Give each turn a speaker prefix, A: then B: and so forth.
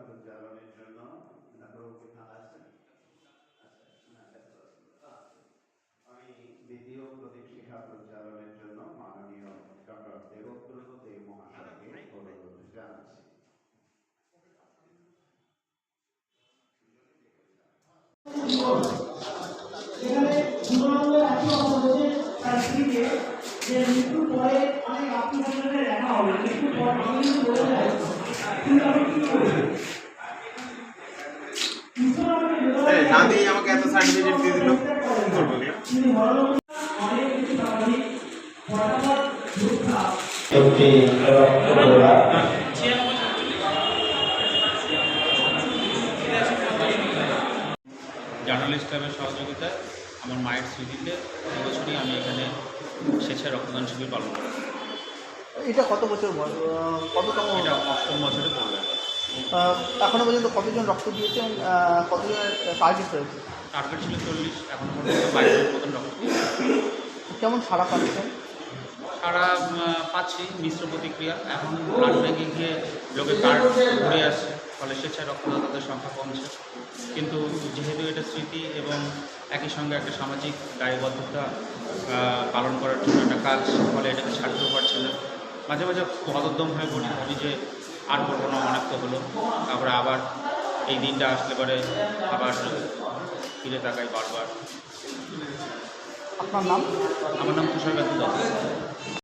A: জন্য আপনারা ফাঁকা আছেন? আচ্ছা। আচ্ছা। আমি দ্বিতীয় প্রদীপ শিখা প্রজ্বালনের জন্য মাননীয় ডক্টর দেবব্রত দেব মহাশয়কে অনুরোধ জানাচ্ছি
B: যে মৃত্যুর পরে অনেক আত্মীয় দেখা হবে, মৃত্যুর পর
C: জার্নালিস্ট ক্লাবের সহযোগিতায় আমার মায়ের স্মৃতিতে এবছরই আমি এখানে স্বেচ্ছায় রক্তদান শিবির পালন করি
D: এটা কত বছর বয়স? কততম?
C: এটা অষ্টম বছরে পড়বে।
D: আহ, এখনও পর্যন্ত কতজন রক্ত দিয়েছেন? আহ, কতজনের টার্গেট রয়েছে?
C: টার্গেট ছিল চল্লিশ এখন পর্যন্ত বাইশের মতন রক্ত
D: কেমন সারা পাচ্ছেন?
C: সারা পাচ্ছি মিশ্র প্রতিক্রিয়া। এখন ব্লাড ব্যাঙ্কে গিয়ে লোকের কার্ড ঘুরে আসছে ফলে স্বেচ্ছায় রক্তদাতাদের সংখ্যা কমছে। কিন্তু যেহেতু এটা স্মৃতি এবং একই সঙ্গে একটা সামাজিক দায়বদ্ধতা পালন করার জন্য একটা কাজ ফলে এটাকে ছাড়তেও পারছে না। মাঝে মাঝে হতোদ্যম হয়ে পড়ি। ভাবি যে আর করব না অনেক তো হলো। তারপরে আবার এই দিনটা আসলে পরে আবার ফিরে তাকাই বারবার।
D: আপনার নাম?
C: আমার নাম তুষার দত্ত।